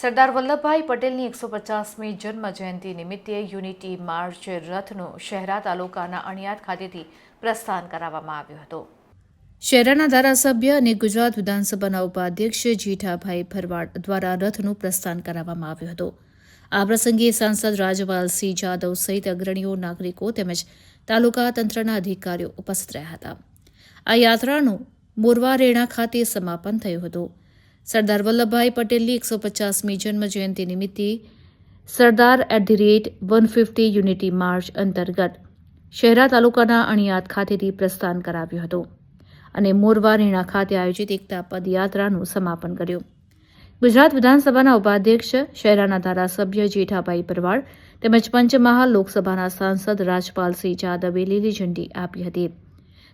સરદાર વલ્લભભાઈ પટેલની એકસો પચાસમી જન્મ જયંતિ નિમિત્તે યુનિટી માર્ચ રથનું શહેરા તાલુકાના અણિયાદ ખાતેથી પ્રસ્થાન કરાવવામાં આવ્યું હતું. શહેરાના ધારાસભ્ય અને ગુજરાત વિધાનસભાના ઉપાધ્યક્ષ જીઠાભાઈ ભરવાડ દ્વારા રથનું પ્રસ્થાન કરાવવામાં આવ્યું હતું. આ પ્રસંગે સાંસદ રાજપાલસિંહ જાદવ સહિત અગ્રણીઓ, નાગરિકો તેમજ તાલુકા તંત્રના અધિકારીઓ ઉપસ્થિત રહ્યા હતા. આ યાત્રાનું મોરવા રેણા ખાતે સમાપન થયું હતું. સરદાર વલ્લભભાઈ પટેલની એકસો પચાસમી જન્મ જયંતિ નિમિત્તે Sardar at the rate one fifty unity march અંતર્ગત શહેરા તાલુકાના અણિયાદ ખાતેથી પ્રસ્થાન કરાવ્યું હતું અને મોરવા રીણા ખાતે આયોજિત એકતા પદયાત્રાનું સમાપન કર્યું. ગુજરાત વિધાનસભાના ઉપાધ્યક્ષ, શહેરાના ધારાસભ્ય જેઠાભાઈ પરવાળ તેમજ પંચમહાલ લોકસભાના સાંસદ રાજપાલસિંહ જાદવે લીલી ઝંડી આપી હતી.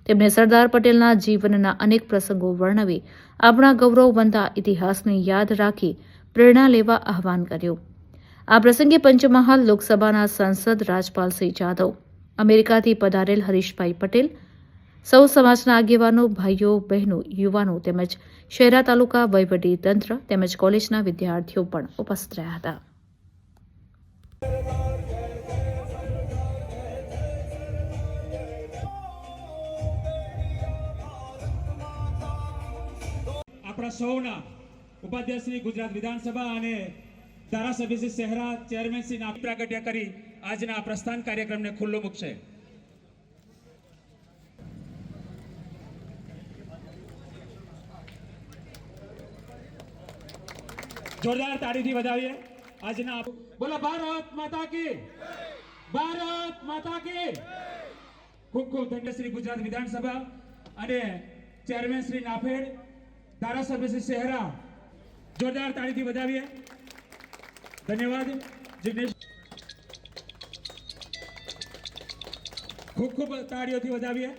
તેમણે સરદાર પટેલના જીવનના અનેક પ્રસંગો વર્ણવી આપણા ગૌરવવંતા ઇતિહાસને યાદ રાખી પ્રેરણા લેવા આહવાન કર્યું. આ પ્રસંગે પંચમહાલ લોકસભાના સાંસદ રાજપાલસિંહ જાદવ, અમેરિકાથી પધારેલ હરીશભાઈ પટેલ, સૌ સમાજના આગેવાનો, ભાઈઓ, બહેનો, યુવાનો તેમજ શહેરા તાલુકા વહીવટી તંત્ર તેમજ કોલેજના વિદ્યાર્થીઓ પણ ઉપસ્થિત રહ્યા હતા. આપણા સૌના ઉપાધ્યક્ષ શ્રી ગુજરાત વિધાનસભા અને ધારાસભ્ય શ્રી શહેરા ચેરમેન શ્રી પ્રાગટ્ય કરી આજના પ્રસ્થાન કાર્યક્રમને ખુલ્લો મૂકશે. જોરદાર તાળીથી વધાવીએ. આજના બોલો, ભારત માતા કી ભારત માતા કી ખૂબ ખૂબ ધન્ય શ્રી ગુજરાત વિધાનસભા અને ચેરમેન શ્રી નાફેડ ધારાસભ્ય શ્રી શહેરા જોરદાર તાળીથી વધાવીએ. ધન્યવાદ. જિગ્નેશ ખૂબ ખૂબ તાળીઓથી વધાવીએ.